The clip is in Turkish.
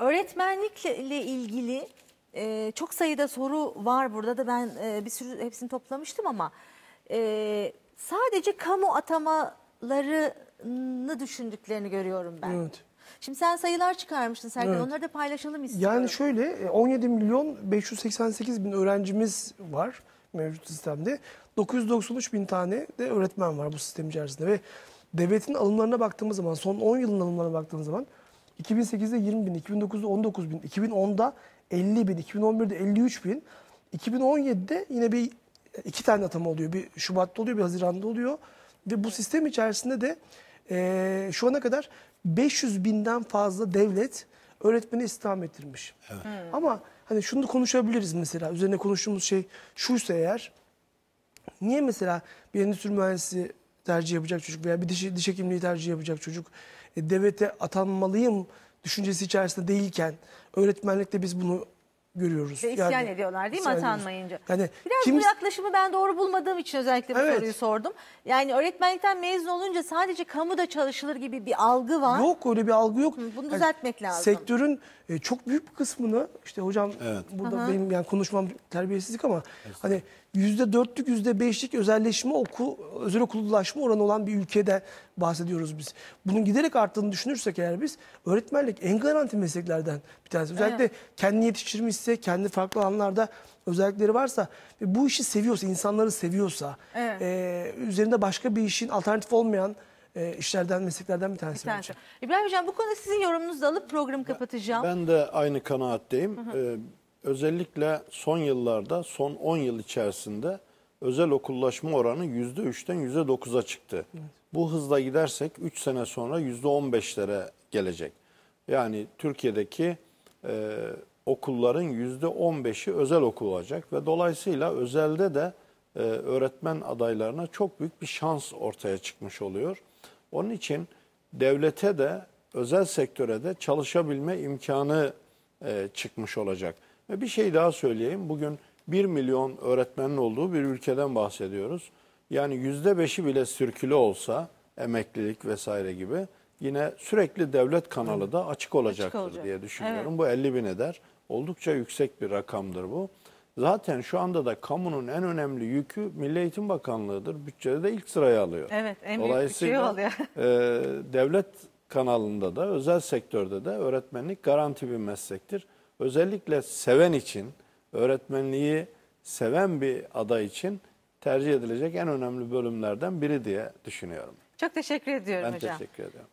öğretmenlikle ilgili e, çok sayıda soru var burada da ben e, bir sürü hepsini toplamıştım ama e, sadece kamu atamalarını düşündüklerini görüyorum ben. Evet. Şimdi sen sayılar çıkarmıştın Serkan Evet. onları da paylaşalım istiyorum. Yani şöyle e, 17 milyon 588 bin öğrencimiz var mevcut sistemde. 993 bin tane de öğretmen var bu sistem içerisinde ve devletin alımlarına baktığımız zaman son 10 yılın alımlarına baktığımız zaman 2008'de 20 bin, 2009'da 19 bin, 2010'da 50 bin, 2011'de 53 bin, 2017'de yine bir iki tane atama oluyor. Bir Şubat'ta oluyor, bir Haziran'da oluyor. Ve bu sistem içerisinde de eee, şu ana kadar 500 binden fazla devlet öğretmeni istihdam ettirmiş. Ama hani şunu da konuşabiliriz mesela. Üzerine konuştuğumuz şey şuysa eğer Niye mesela bir endüstri mühendisi tercih yapacak çocuk veya bir diş, diş hekimliği tercih yapacak çocuk e, devlete atanmalıyım düşüncesi içerisinde değilken öğretmenlikte biz bunu görüyoruz. Ve isyan Yani ediyorlar değil mi atanmayınca? Yani Biraz kim bu yaklaşımı ben doğru bulmadığım için özellikle bu Evet. soruyu sordum. Yani öğretmenlikten mezun olunca sadece kamuda çalışılır gibi bir algı var. Yok öyle bir algı yok. bunu düzeltmek lazım. Sektörün e, çok büyük bir kısmını işte hocam Evet. burada benim yani konuşmam terbiyesizlik ama hani yüzde dörtlük yüzde beşlik özelleşme okul özel okullaşma oranı olan bir ülkede bahsediyoruz biz. Bunun giderek arttığını düşünürsek eğer biz öğretmenlik en garanti mesleklerden bir tanesi. Özellikle kendi yetiştirmişse, kendi farklı alanlarda özellikleri varsa ve bu işi seviyorsa, insanları seviyorsa, Evet. e, üzerinde başka bir işin alternatif olmayan e, işlerden, mesleklerden bir tanesi. Bir tanesi. İbrahim Hocam bu konuda sizin yorumunuzu alıp programı kapatacağım. Ben de aynı kanaatteyim. Ee, özellikle son yıllarda, son 10 yıl içerisinde özel okullaşma oranı %3'ten %9'a çıktı. Bu hızla gidersek 3 sene sonra %15'lere gelecek. Yani Türkiye'deki e, okulların %15'i özel okul olacak ve dolayısıyla özelde de e, öğretmen adaylarına çok büyük bir şans ortaya çıkmış oluyor. Onun için devlete de özel sektöre de çalışabilme imkanı e, çıkmış olacak. Ve bir şey daha söyleyeyim. Bugün 1 milyon öğretmenin olduğu bir ülkeden bahsediyoruz. Yani %5'i bile sürkülü olsa emeklilik vesaire gibi yine sürekli devlet kanalı da açık olacaktır olacak. diye düşünüyorum. Evet. Bu 50 bin eder. Oldukça yüksek bir rakamdır bu. Zaten şu anda da kamunun en önemli yükü Milli Eğitim Bakanlığı'dır. Bütçede de ilk sırayı alıyor. Evet, en büyük Dolayısıyla bütçeyi e, devlet kanalında da özel sektörde de öğretmenlik garanti bir meslektir. Özellikle seven için, öğretmenliği seven bir aday için tercih edilecek en önemli bölümlerden biri diye düşünüyorum. Çok teşekkür ediyorum Ben hocam. teşekkür ederim.